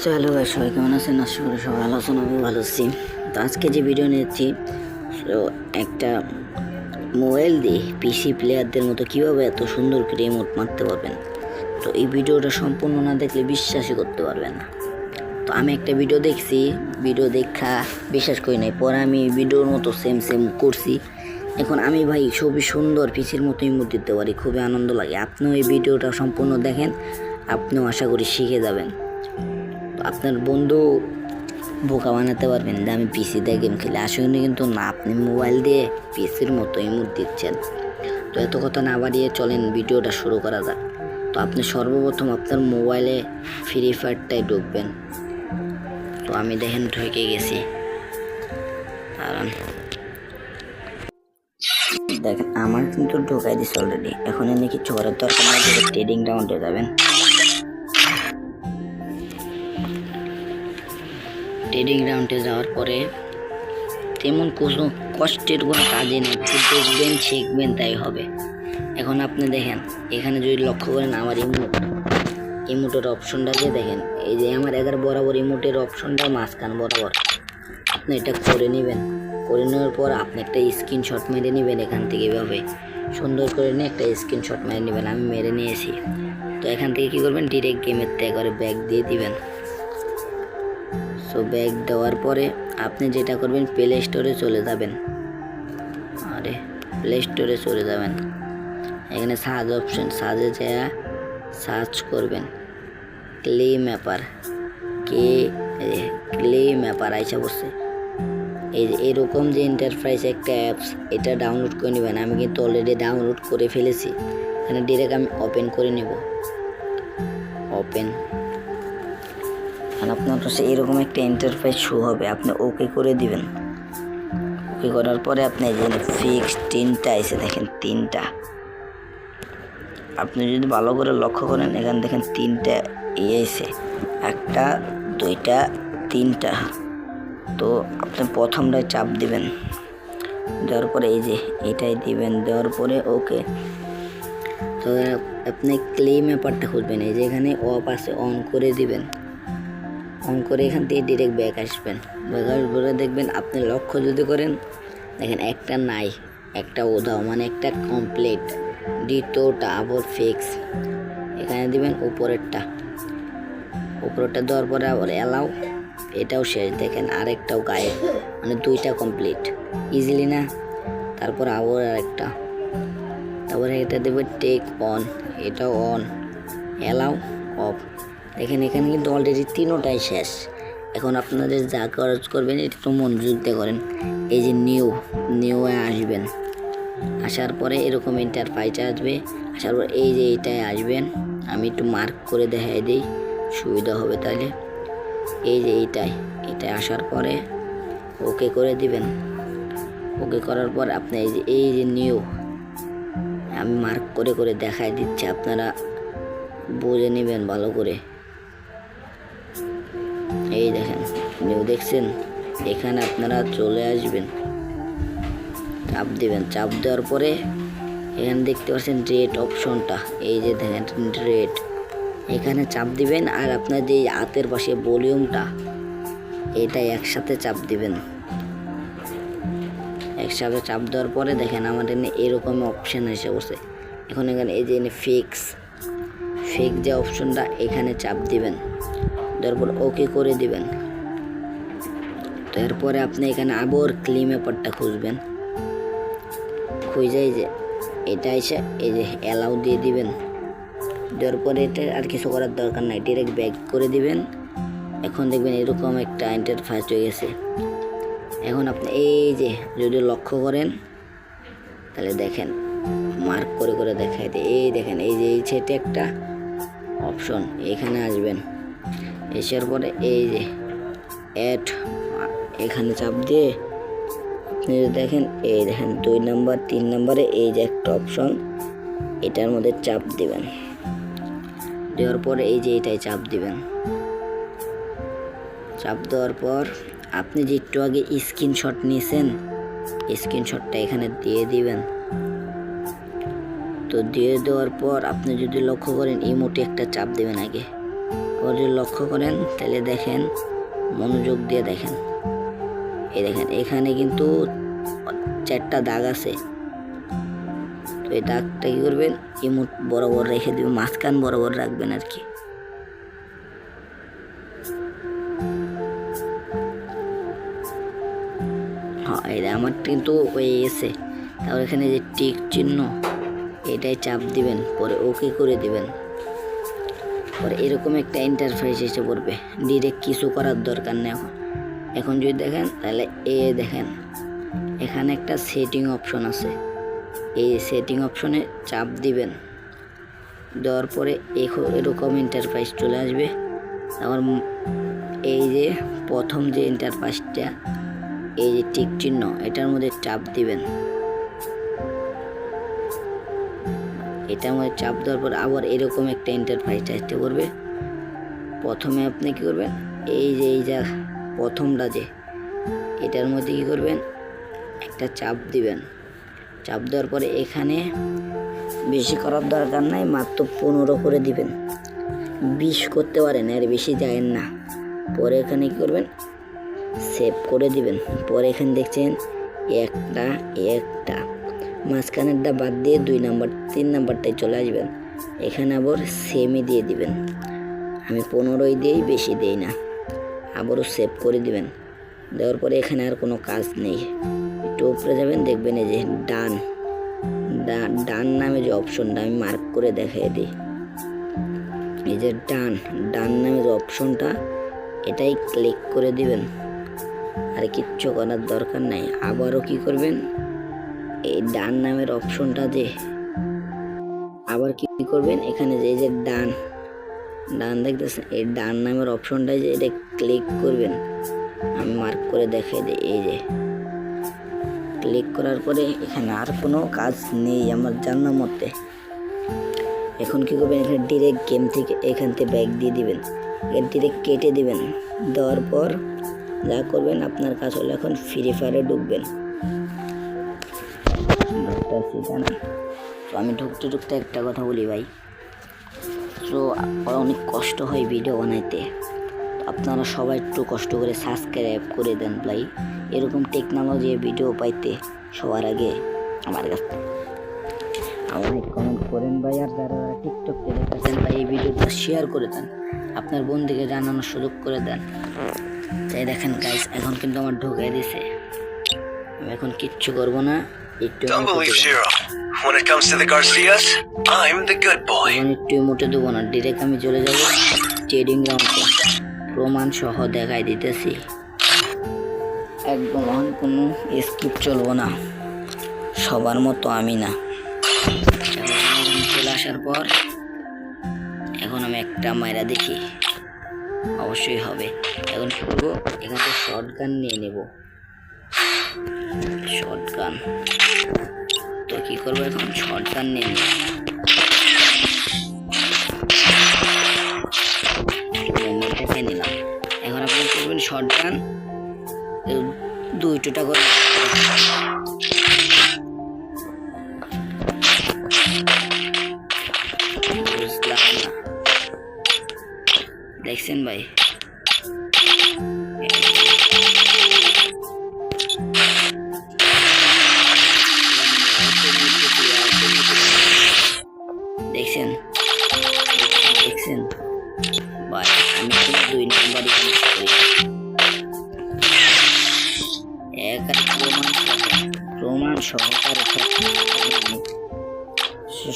So hello ভাই সবাই কেমন আছেন? আশা করি সবাই ভালো আছেন আমি ভালো আছি। তো আজকে যে ভিডিও নিয়েছি তো একটা মোবাইল দিয়ে পিসি প্লেয়ারদের মতো কীভাবে এত সুন্দর করে রিমোট মারতে পারবেন? তো এই ভিডিওটা সম্পূর্ণ না দেখলে বিশ্বাসই করতে পারবেন না। তো আমি একটা ভিডিও দেখছি ভিডিও দেখা বিশ্বাস করি নাই। পরে আমি ভিডিওর মতো সেম সেম করছি। এখন আমি ভাই খুবই সুন্দর পিসির মতো ইমোট দিতে পারি, খুবই আনন্দ লাগে। আপনিও এই ভিডিওটা সম্পূর্ণ দেখেন, আপনিও আশা করি শিখে যাবেন। আপনার বন্ধু বোকা বানাতে পারবেন যে আমি পিসিতে গেম খেলে। আসলে কিন্তু না, আপনি মোবাইল দিয়ে পিসির মতো ইমোট দিচ্ছেন। তো এত কথা না বাড়িয়ে চলেন, ভিডিওটা শুরু করা যাক। তো আপনি সর্বপ্রথম আপনার মোবাইলে ফ্রি ফায়ারটাই ঢুকবেন। তো আমি দেখেন ঢুকে গেছি। কারণ দেখেন, আমার কিন্তু ঢোকাই দিচ্ছে অলরেডি এখন এনে কিছু করার দরকার? নাই ট্রেডিং রাউন্ডে যাবেন। ট্রেডিং গ্রাউন্ডে যাওয়ার পরে তেমন কোনো কষ্টের কোনো কাজই নেই। দেখবেন, শিখবেন, তাই হবে। এখন আপনি দেখেন, এখানে যদি লক্ষ্য করেন, আমার ইমোট ইমোটের অপশনটা দিয়ে দেখেন, এই যে আমার এগারো বরাবর ইমোটের অপশনটা মাঝখান বরাবর। আপনি এটা করে নেবেন। করে নেওয়ার পর আপনি একটা স্ক্রিনশট মেরে নেবেন এখান থেকে এভাবে। সুন্দর করে নিয়ে একটা স্ক্রিনশট মেরে নেবেন, আমি মেরে নিয়েছি। তো এখান থেকে কী করবেন? ডিরেক্ট গেমের থেকে করে ব্যাগ দিয়ে দিবেন। সো ব্যাগ দেওয়ার পরে আপনি যেটা করবেন প্লে স্টোরে চলে যাবেন। আরে প্লে স্টোরে চলে যাবেন। এখানে সার্চ অপশন সার্চে যা সার্চ করবেন। ক্লে ম্যাপার কে ক্লে ম্যাপার আইসা বসছে এই এরকম যে এন্টারপ্রাইজ একটা অ্যাপস এটা ডাউনলোড করে নেবেন। আমি কিন্তু অলরেডি ডাউনলোড করে ফেলেছি। এখানে ডিরেক্ট আমি ওপেন করে নেব। ওপেন আর আপনার কাছে এরকম একটা এন্টারপ্রাইজ শো হবে, আপনি ওকে করে দিবেন। ওকে করার পরে আপনি যে ফিক্স তিনটা এসে দেখেন, তিনটা। আপনি যদি ভালো করে লক্ষ্য করেন, এখানে দেখেন তিনটা ইয়ে এসে, একটা, দুইটা, তিনটা। তো আপনি প্রথমটায় চাপ দিবেন। দেওয়ার পরে এই যে এটাই দিবেন, দেওয়ার পরে ওকে। তো আপনি ক্লেম ব্যাপারটা খুঁজবেন, এই যে এখানে অফ আছে অন করে দিবেন। অন করে এখান থেকে ডিরেক্ট ব্যাক আসবেন। ব্যাক আসবে দেখবেন আপনি লক্ষ্য যদি করেন, দেখেন একটা নাই, একটা উধাও মানে একটা কমপ্লিট দ্বিতীয়টা আবার ফিক্স এখানে দিবেন উপরেরটা। উপরেরটা দেওয়ার পরে আবার অ্যালাউ এটাও শেষ। দেখেন আরেকটাও গায়ে মানে দুইটা কমপ্লিট ইজিলি না? তারপর আবার আরেকটা। তারপরে এটা দেবে টেক অন এটাও অন অ্যালাউ অফ দেখেন, এখানে কিন্তু অলরেডি তিনোটাই শেষ। এখন আপনাদের যা খরচ করবেন একটু মনোযোগ দিয়ে করেন। এই যে নিউ নিউয়ে আসবেন। আসার পরে এরকম ইন্টারফাইসে আসবে। আসার পর এই যে এইটায় আসবেন, আমি একটু মার্ক করে দেখাই দিই, সুবিধা হবে তাহলে। এই যে এইটাই এটাই আসার পরে ওকে করে দিবেন। ওকে করার পর আপনি এই যে এই যে নিউ আমি মার্ক করে করে দেখাই দিচ্ছি, আপনারা বুঝে নেবেন ভালো করে। এই দেখেন। নিউ দেখছেন? এখানে আপনারা চলে আসবেন। চাপ দিবেন। চাপ দেওয়ার পরে এখানে দেখতে পাচ্ছেন রেট অপশনটা এই যে দেখেন রেট এখানে চাপ দিবেন আর আপনার যে হাতের পাশে ভলিউমটা এটা একসাথে চাপ দিবেন। একসাথে চাপ দেওয়ার পরে দেখেন আমার এখানে এরকম অপশান এসে বসে এখন এখানে এই যে ফিক্স ফিক্স যে অপশনটা এখানে চাপ দিবেন। তারপর ওকে করে দিবেন। তো এরপরে আপনি এখানে আবার ক্লিম ব্যাপারটা খুঁজবেন। খুঁজে যে, এটা এসে এই যে অ্যালাউ দিয়ে দিবেন। দেওয়ার পরে এটা আর কিছু করার দরকার নাই ডিরেক্ট ব্যাক করে দিবেন। এখন দেখবেন এরকম একটা ইন্টারফেস হয়ে গেছে। এখন আপনি এই যে যদি লক্ষ্য করেন, তাহলে দেখেন মার্ক করে করে দেখাই এই দেখেন, এই যে, এই সেটে একটা অপশন এখানে আসবেন। এসার পরে এই যে অ্যাড এখানে চাপ দিয়ে দেখেন, এই দেখেন দুই নাম্বার তিন নম্বরে এই যে একটা অপশন এটার মধ্যে চাপ দিবেন। দেওয়ার পরে এই যে এটাই চাপ দিবেন। চাপ দেওয়ার পর আপনি যে একটু আগে স্ক্রিনশট নিয়েছেন স্ক্রিনশটটা এখানে দিয়ে দিবেন। তো দিয়ে দেওয়ার পর আপনি যদি লক্ষ্য করেন ইমোটে একটা চাপ দেবেন আগে। যদি লক্ষ্য করেন তাহলে দেখেন, মনোযোগ দিয়ে দেখেন। এই দেখেন, এখানে কিন্তু চারটা দাগ আছে। তো এই দাগটা কী করবেন? ইমুট বরাবর রেখে দেবেন, মাঝখান বরাবর রাখবেন আর কি। হ্যাঁ এটা আমার কিন্তু হয়ে গেছে। তারপর এখানে যে টিক চিহ্ন, এটাই চাপ দিবেন, পরে ওকে করে দিবেন। পরে এরকম একটা ইন্টারফেস এসে পড়বে। ডিরেক্ট কিছু করার দরকার নেই এখন। এখন যদি দেখেন, তাহলে এ দেখেন। এখানে একটা সেটিং অপশন আছে। এই সেটিং অপশনে চাপ দিবেন। দেওয়ার পরে এরকম ইন্টারফেস চলে আসবে। তারপর এই যে প্রথম যে ইন্টারফেসটা এই যে টিক চিহ্ন, এটার মধ্যে চাপ দিবেন। এটার মধ্যে চাপ দেওয়ার পর আবার এরকম একটা ইন্টারফেস আসতে করবে প্রথমে আপনি কি করবেন? এই যে, এই যা, প্রথমটা যে, এটার মধ্যে কি করবেন? একটা চাপ দিবেন। চাপ দেওয়ার পরে এখানে বেশি করার দরকার নাই, মাত্র পনেরো করে দিবেন। বিশ করতে পারেন, আর বেশি যায়েন না। পরে এখানে কী করবেন? সেভ করে দিবেন। পরে এখানে দেখছেন, একটা একটা। মাঝখানেরটা বাদ দিয়ে দুই নাম্বার, তিন নাম্বারটায় চলে আসবেন। এখানে আবার সেমই দিয়ে দিবেন। আমি পনেরোই দিয়েই বেশি দিই না। আবারও সেভ করে দিবেন। দেওয়ার পরে এখানে আর কোনো কাজ নেই। একটু উপরে যাবেন, দেখবেন এই যে ডান। ডান নামে যে অপশনটা আমি মার্ক করে দেখাই দিই। এই যে ডান ডান নামে যে অপশনটা এটাই ক্লিক করে দিবেন। আর কিচ্ছু করার দরকার নাই। আবারও কি করবেন? এই ডান নামের অপশনটা যে আবার কি করবেন? এখানে যে, এই যে ডান। ডান দেখতেছেন? এই ডান নামের অপশনটাই যে, এটা ক্লিক করবেন। আমি মার্ক করে দেখাই দিই, এই যে। ক্লিক করার পরে এখানে আর কোনো কাজ নেই আমার জানার মতে। এখন কি করবেন? এখানে ডিরেক্ট গেম থেকে এখান থেকে ব্যাগ দিয়ে দিবেন। এখানে ডিরেক্ট কেটে দিবেন। দেওয়ার পর যা করবেন, আপনার কাজ হলো এখন ফ্রি ফায়ারে ঢুকবেন। ঢুকতেছি জানা তো আমি ঢুকতে ঢুকতে একটা কথা বলি ভাই। তো অনেক কষ্ট হয় ভিডিও বানাইতে। আপনারা সবাই একটু কষ্ট করে সাবস্ক্রাইব করে দেন ভাই। এরকম টেকনোলজি ভিডিও পাইতে সবার আগে আমার কাছে আমার কমেন্ট করেন ভাই, আর যারা যারা দেখেছেন ভাই, এই ভিডিওটা শেয়ার করে দেন। আপনার বন্ধুকে জানানোর সুযোগ করে দেন। তাই দেখেন গাইস এখন কিন্তু আমার ঢুকাই দিছে। আমি এখন কিচ্ছু করব না। Don't believe Zero. When it comes to the Garcias, I'm the good boy. এখন একটু মোটে দেবো না ডিরেক্ট আমি চলে যাব ট্রেডিং গ্রাউন্ডে প্রমাণ সহ দেখাই দিতেছি। একদম এখন কোনো স্কিপ চলবো না। সবার মতো আমি না। চলে আসার পর এখন আমি একটা মায়েরা দেখি। অবশ্যই হবে। এখন কি করব এখান থেকে শর্ট গান নিয়ে নেব। শর্ট গান তো কি করব এখন? শর্ট গান নিয়ে দেখে নিলাম। এখন আপনি করবেন? শর্ট গান দুই টুটা করে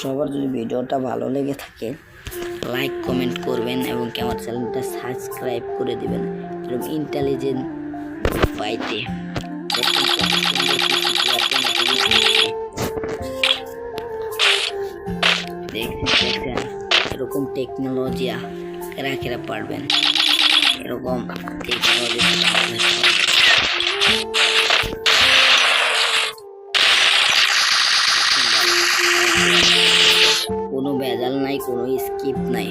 সবার যদি ভিডিওটা ভালো লেগে থাকে লাইক কমেন্ট করবেন এবং আমার চ্যানেলটা সাবস্ক্রাইব করে দিবেন। এরকম ইন্টেলিজেন্ট পাইতে। দেখছেন, এরকম টেকনোলজি কেরা কেরা পারবেন? এরকম টেকনোলজি কোনো স্কিপ নাই।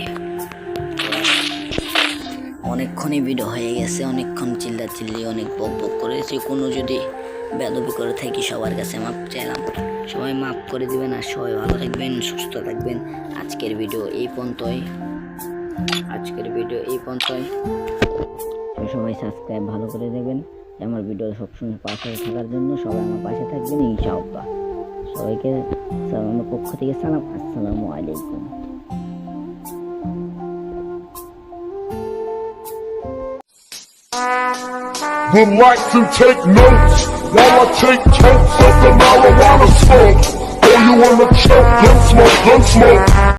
অনেকক্ষণই ভিডিও হয়ে গেছে, অনেকক্ষণ চিল্লা চিল্লি অনেক বক বক করেছি কোনো যদি বেদবি করে থাকি, সবার কাছে মাপ চাইলাম। সবাই মাফ করে দিবেন আর সবাই ভালো থাকবেন, সুস্থ থাকবেন। আজকের ভিডিও এই পর্যন্তই। আজকের ভিডিও এই পর্যন্তই। সবাই সাবস্ক্রাইব ভালো করে দেবেন। আমার ভিডিও সবসময় পাশে থাকার জন্য সবাই আমার পাশে থাকবেন, ইনশাআল্লাহ। সবাইকে আমার পক্ষ থেকে সালাম। আসসালামু আলাইকুম। Relax and take notes while I take totes of the marijuana smoke. Oh, you wanna choke? Gun smoke, gun smoke.